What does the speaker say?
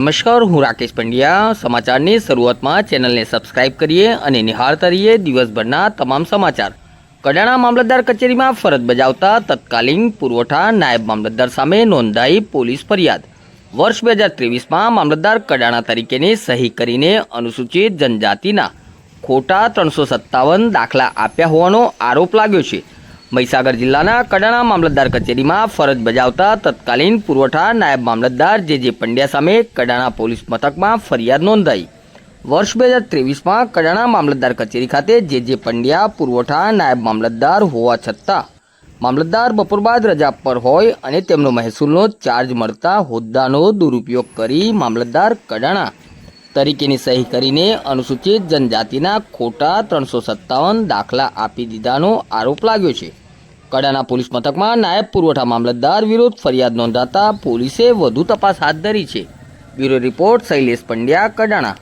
નમસ્કાર, હું રાકેશ પંડ્યા. સમાચારની શરૂઆતમાં ચેનલને સબસ્ક્રાઇબ કરીએ અને નિહાળતા રહીએ દિવસભરના તમામ સમાચાર. કડાણા મામલતદાર કચેરીમાં ફરજ બજાવતા તત્કાલીન પુરવઠા નાયબ મામલતદાર સામે નોંધાઈ પોલીસ ફરિયાદ. વર્ષ બે હજાર ત્રેવીસમાં મામલતદાર કડાણા તરીકેની સહી કરીને અનુસૂચિત જનજાતિના ખોટા ત્રણસો સત્તાવન દાખલા આપ્યા હોવાનો આરોપ લાગ્યો છે. મહીસાગર જિલ્લાના કડાણા મામલતદાર કચેરીમાં ફરજ બજાવતા તત્કાલીન પુરવઠા નાયબ મામલતદાર જે જે પંડ્યા સામે કડાણા પોલીસ મથકમાં ફરિયાદ નોંધાઈ. વર્ષ બે હજાર ત્રેવીસમાં કડાણા મામલતદાર કચેરી ખાતે જે જે પંડ્યા પુરવઠા નાયબ મામલતદાર હોવા છતાં મામલતદાર બપોર બાદ રજા પર હોય અને તેમનો મહેસૂલનો ચાર્જ મળતા હોદ્દાનો દુરુપયોગ કરી મામલતદાર કડાણા તરીકેની સહી કરીને અનુસૂચિત જનજાતિના ખોટા ત્રણસો સત્તાવન દાખલા આપી દીધાનો આરોપ લાગ્યો છે. કડાના પોલીસ મથકમાં નાયબ પુરવઠા મામલતદાર વિરુદ્ધ ફરિયાદ નોંધાતા પોલીસે વધુ તપાસ હાથ ધરી છે. Bureau report Shailesh Pandya, Kadana.